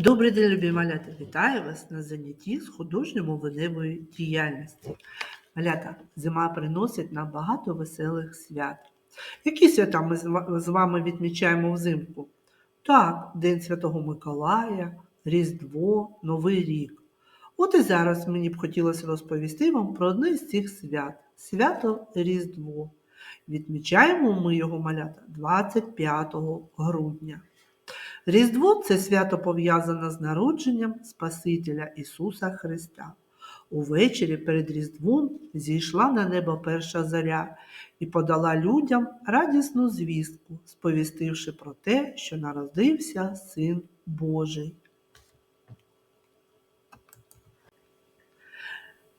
Добрий день, любі малята! Вітаю вас на занятті з художньо-мовленевої діяльності. Малята, зима приносить нам багато веселих свят. Які свята ми з вами відмічаємо взимку? Так, День Святого Миколая, Різдво, Новий рік. От і зараз мені б хотілося розповісти вам про одне з цих свят свято Різдво. Відмічаємо ми його малята 25 грудня. Різдво це свято пов'язане з народженням Спасителя Ісуса Христа. Увечері перед Різдвом зійшла на небо перша заря і подала людям радісну звістку, сповістивши про те, що народився Син Божий.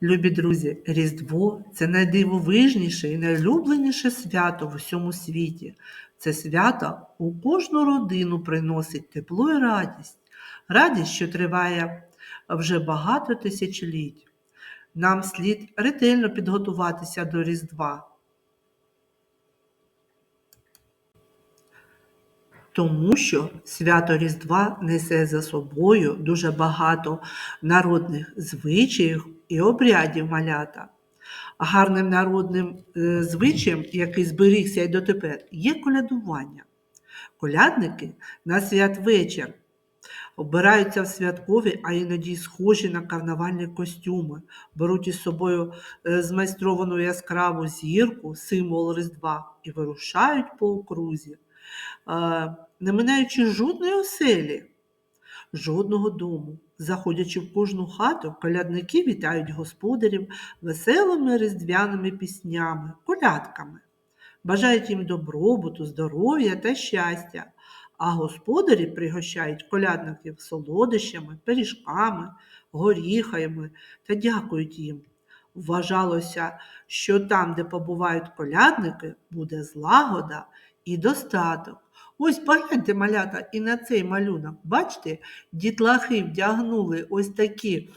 Любі друзі, Різдво це найдивовижніше і найулюбленіше свято в усьому світі. Це свято у кожну родину приносить тепло і радість. Радість, що триває вже багато тисячоліть. Нам слід ретельно підготуватися до Різдва. Тому що свято Різдва несе за собою дуже багато народних звичаїв і обрядів малята. Гарним народним е, звичаєм, який зберігся й дотепер, є колядування. Колядники на святвечір обираються в святкові, а іноді схожі на карнавальні костюми, беруть із собою е, змайстровану яскраву зірку, символ Різдва, і вирушають по окрузі, е, не минаючи жодної оселі, жодного дому. Заходячи в кожну хату, колядники вітають господарів веселими різдвяними піснями, колядками. Бажають їм добробуту, здоров'я та щастя, а господарі пригощають колядників солодощами, пиріжками, горіхами та дякують їм. Вважалося, що там, де побувають колядники, буде злагода і достаток. Ось погляньте, малята, і на цей малюнок. Бачите, дітлахи вдягнули ось такі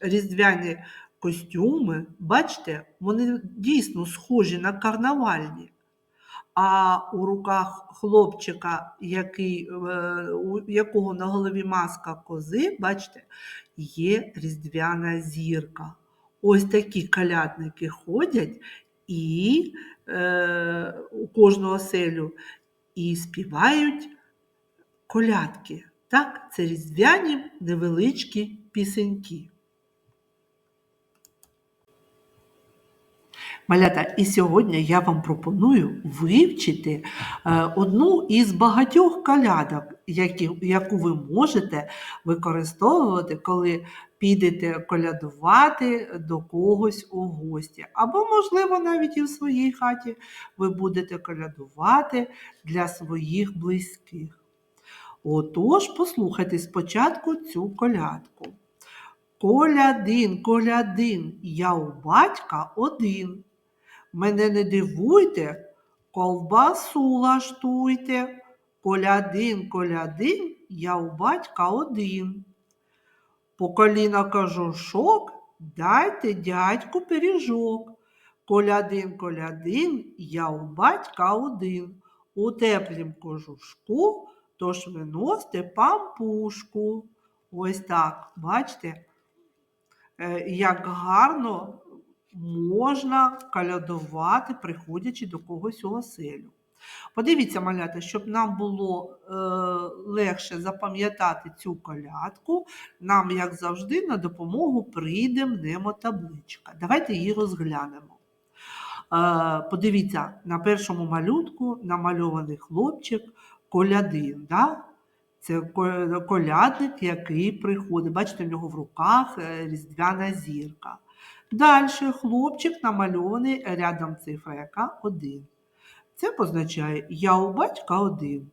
різдвяні костюми. Бачите, вони дійсно схожі на карнавальні. А у руках хлопчика, який, е, у якого на голові маска кози, бачите, є різдвяна зірка. Ось такі калядники ходять і е, у кожну оселю і співають колядки. Так, це різдвяні невеличкі пісеньки. Малята, і сьогодні я вам пропоную вивчити е, одну із багатьох колядок, яку ви можете використовувати, коли підете колядувати до когось у гості. Або, можливо, навіть і в своїй хаті ви будете колядувати для своїх близьких. Отож, послухайте спочатку цю колядку. Колядин, колядин, я у батька один. Мене не дивуйте, ковбасу лаштуйте. Колядин, колядин, я у батька один. По коліна кажушок, дайте дядьку пиріжок. Колядин, колядин, я у батька один. У теплім кожушку, тож виносьте пампушку. Ось так, бачите, е, як гарно можна колядувати, приходячи до когось у оселю. Подивіться, малята, щоб нам було е, легше запам'ятати цю колядку, нам, як завжди, на допомогу прийде мнемотабличка. Давайте її розглянемо. Е, подивіться, на першому малюнку намальований хлопчик колядин. Да? Це колядник, який приходить. Бачите, в нього в руках е, різдвяна зірка. Далі хлопчик намальований рядом цифра, яка один. Це позначає я у батька один.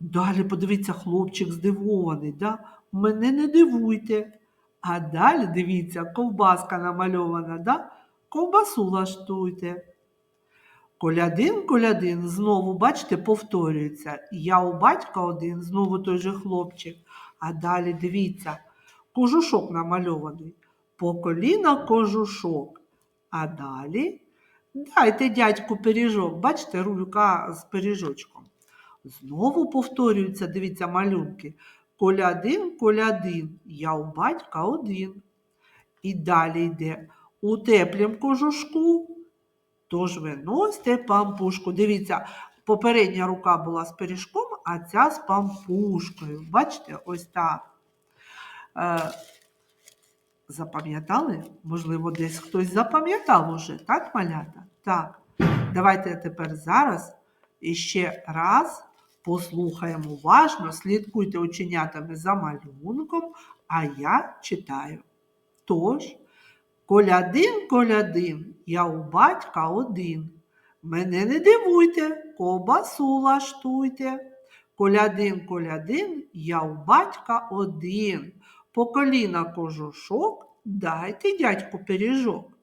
Далі подивіться, хлопчик здивований. Да? Мене не дивуйте. А далі дивіться, ковбаска намальована, да? ковбасу лаштуйте. Колядин, колядин, знову, бачите, повторюється. Я у батька один, знову той же хлопчик. А далі дивіться, кожушок намальований. По коліна кожушок. А далі дайте дядьку пиріжок. Бачите, рука з пиріжочком. Знову повторюються, дивіться, малюнки. колядин, колядин, я у батька один. І далі йде у теплім кожушку, тож виносьте пампушку. Дивіться, попередня рука була з пиріжком, а ця з пампушкою. Бачите, ось так. Запам'ятали? Можливо, десь хтось запам'ятав уже, так, малята? Так. Давайте тепер зараз іще раз послухаємо уважно, слідкуйте оченятами за малюнком, а я читаю. Тож, колядин, колядин, я у батька один. Мене не дивуйте, ковбасу лаштуйте. Колядин, колядин, я у батька один. По коліна кожушок, дайте дядьку пиріжок.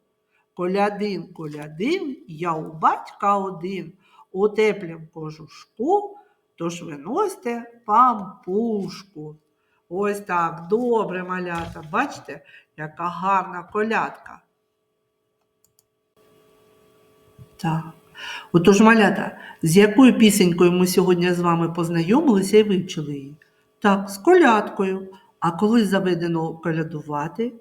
Колядин, колядин, я у батька один. У теплім кожушку, тож виносьте пампушку. Ось так, добре, малята. Бачите, яка гарна колядка. Так. Отож, малята, з якою пісенькою ми сьогодні з вами познайомилися і вивчили її? Так, з колядкою. А коли заведено колядувати?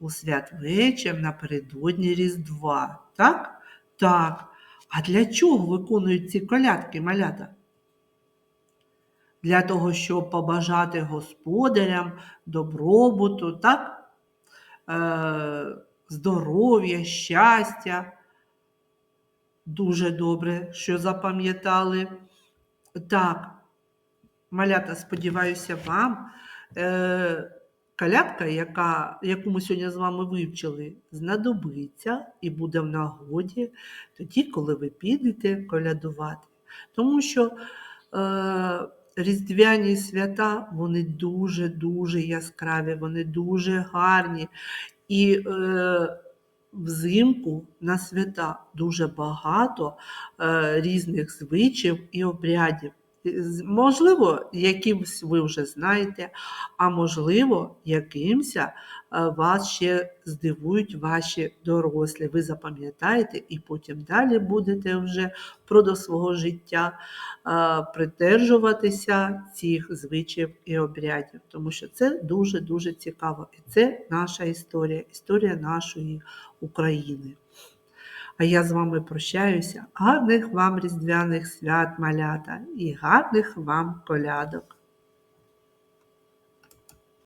У святвечір напередодні Різдва. Так? Так. А для чого виконують ці колядки, малята? Для того, щоб побажати господарям добробуту, так? Е, здоров'я, щастя. Дуже добре, що запам'ятали. Так, малята, сподіваюся, вам е, калятка, яка, яку ми сьогодні з вами вивчили, знадобиться і буде в нагоді тоді, коли ви підете колядувати. Тому що е, різдвяні свята, вони дуже-дуже яскраві, вони дуже гарні. І е, взимку на свята дуже багато е, різних звичаїв і обрядів. Можливо, якимсь ви вже знаєте, а можливо, якимсь е, вас ще здивують ваші дорослі. Ви запам'ятаєте і потім далі будете вже впродовж свого життя е, придержуватися цих звичаїв і обрядів, тому що це дуже-дуже цікаво. І це наша історія, історія нашої України. А я з вами прощаюся. Гарних вам різдвяних свят, малята, і гарних вам колядок.